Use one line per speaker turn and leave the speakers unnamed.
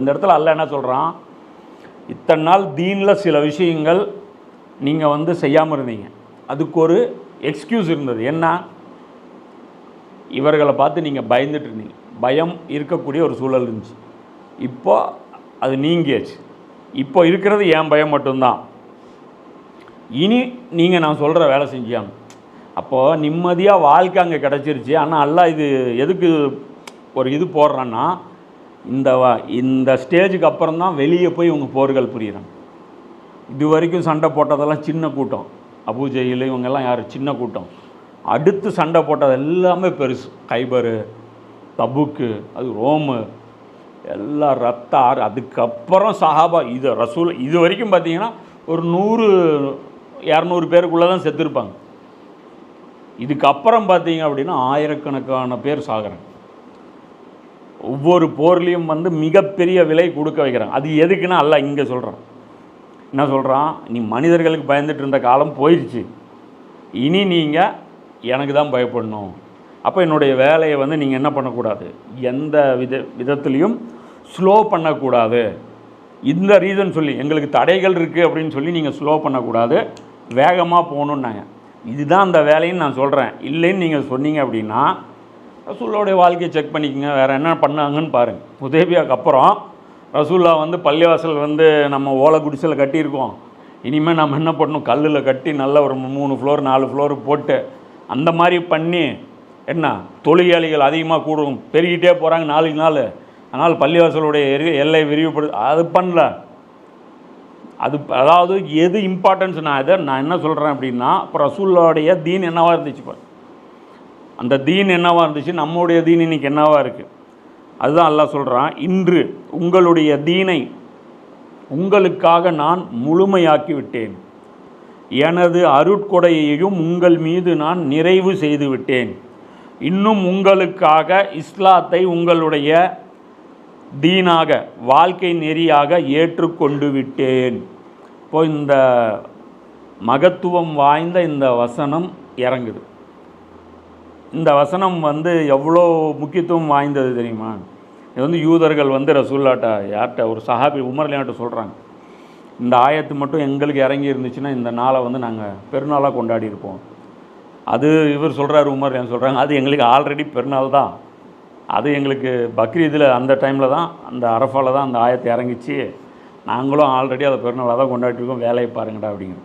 இந்த இடத்துல அல்ல என்ன சொல்கிறான் இத்தனை நாள் தீனில் சில விஷயங்கள் நீங்கள் வந்து செய்யாமல் இருந்தீங்க. அதுக்கு ஒரு எக்ஸ்கியூஸ் இருந்தது. என்ன இவர்களை பார்த்து நீங்கள் பயந்துட்டு இருந்தீங்க. பயம் இருக்கக்கூடிய ஒரு சூழல் இருந்துச்சு. இப்போ அது நீங்கியாச்சு. இப்போ இருக்கிறது என் பயம் மட்டும்தான். இனி நீங்கள் நான் சொல்கிற வேலை செஞ்சாங்க அப்போது நிம்மதியாக வாழ்க்கை அங்கே கிடச்சிருச்சு. ஆனால் அல்ல இது எதுக்கு ஒரு இது போடுறேன்னா இந்த இந்த ஸ்டேஜுக்கு அப்புறம் தான் வெளியே போய் இவங்க போர்கள் புரிகிறாங்க இது வரைக்கும் சண்டை போட்டதெல்லாம் சின்ன கூட்டம். அபூஜெயில் இவங்கெல்லாம் யார்? சின்ன கூட்டம். அடுத்து சண்டை போட்டது எல்லாமே பெருசு. கைபரு தபுக்கு அது ரோமு எல்லாம் ரத்த ஆறு. அதுக்கப்புறம் சஹாபா இது ரசூல் இது வரைக்கும் பார்த்தீங்கன்னா ஒரு நூறு இரநூறு பேருக்குள்ளே தான் செத்துருப்பாங்க. இதுக்கப்புறம் பார்த்தீங்க அப்படின்னா ஆயிரக்கணக்கான பேர் சாகிறாங்க. ஒவ்வொரு போர்லேயும் வந்து மிகப்பெரிய விலை கொடுக்க வைக்கிறாங்க அது எதுக்குன்னா அல்ல இங்கே சொல்கிறான் என்ன சொல்கிறான் நீ மனிதர்களுக்கு பயந்துட்டு இருந்த காலம் போயிடுச்சு இனி நீங்கள் எனக்கு தான் பயப்படணும். அப்போ என்னுடைய வேலையை வந்து நீங்கள் என்ன பண்ணக்கூடாது? எந்த வித விதத்துலேயும் ஸ்லோ பண்ணக்கூடாது. இந்த ரீசன் சொல்லி எங்களுக்கு தடைகள் இருக்குது அப்படின்னு சொல்லி நீங்கள் ஸ்லோ பண்ணக்கூடாது. வேகமாக போகணுன்னாங்க இதுதான் அந்த வேலைன்னு நான் சொல்கிறேன் இல்லைன்னு நீங்கள் சொன்னீங்க அப்படின்னா ரசூல்லாவுடைய வாழ்க்கையை செக் பண்ணிக்கோங்க வேறு என்ன பண்ணாங்கன்னு பாருங்கள் உதேபியாவுக்கு அப்புறம் ரசூல்லா வந்து பள்ளிவாசல் வந்து நம்ம ஓலை குடிசையில் கட்டியிருக்கோம். இனிமேல் நம்ம என்ன பண்ணணும்? கல்லில் கட்டி நல்ல ஒரு மூணு ஃப்ளோர் நாலு ஃப்ளோர் போட்டு அந்த மாதிரி பண்ணி என்ன? தொழிலாளிகள் அதிகமாக கூடும். பெருகிட்டே போகிறாங்க நாளுக்கு நாள். அதனால் பள்ளிவாசலுடைய எரி- எல்லை விரிவுபடு அது பண்ணல. அது அதாவது எது இம்பார்ட்டன்ஸ் நான் இதை நான் என்ன சொல்கிறேன் அப்படின்னா இப்போ ரசூல்லாவுடைய தீன் என்னவாக இருந்துச்சு பாரு அந்த தீன் என்னவாக இருந்துச்சு? நம்முடைய தீன் இன்னைக்கு என்னவாக இருக்குது அதுதான் அல்லாஹ் சொல்கிறான் இன்று உங்களுடைய தீனை உங்களுக்காக நான் முழுமையாக்கி விட்டேன் எனது அருட்கொடையையும் உங்கள் மீது நான் நிறைவு செய்து விட்டேன் இன்னும் உங்களுக்காக இஸ்லாத்தை உங்களுடைய தீனாக வாழ்க்கை நெறியாக ஏற்றுக்கொண்டு விட்டேன். இப்போ இந்த மகத்துவம் வாய்ந்த இந்த வசனம் இறங்குது. இந்த வசனம் வந்து எவ்வளோ முக்கியத்துவம் வாய்ந்தது தெரியுமா? இது வந்து யூதர்கள் வந்து ரசூல்லாட்ட யார்கிட்ட ஒரு சஹாபி உமர்லியாட்ட சொல்கிறாங்க இந்த ஆயத்து மட்டும் எங்களுக்கு இறங்கி இருந்துச்சுன்னா இந்த நாளை வந்து நாங்கள் பெருநாளாக கொண்டாடி இருப்போம். அது இவர் சொல்கிறார் உமர்லியான் சொல்கிறாங்க அது எங்களுக்கு ஆல்ரெடி பெருநாள் தான். அது எங்களுக்கு பக்ரீதில் அந்த டைமில் தான் அந்த அரஃபாவில் தான் அந்த ஆயத்தை இறங்கிச்சு. நாங்களும் ஆல்ரெடி அதை பெருநாளாக தான் கொண்டாடிருக்கோம் வேலையை பாருங்கடா அப்படிங்கிற.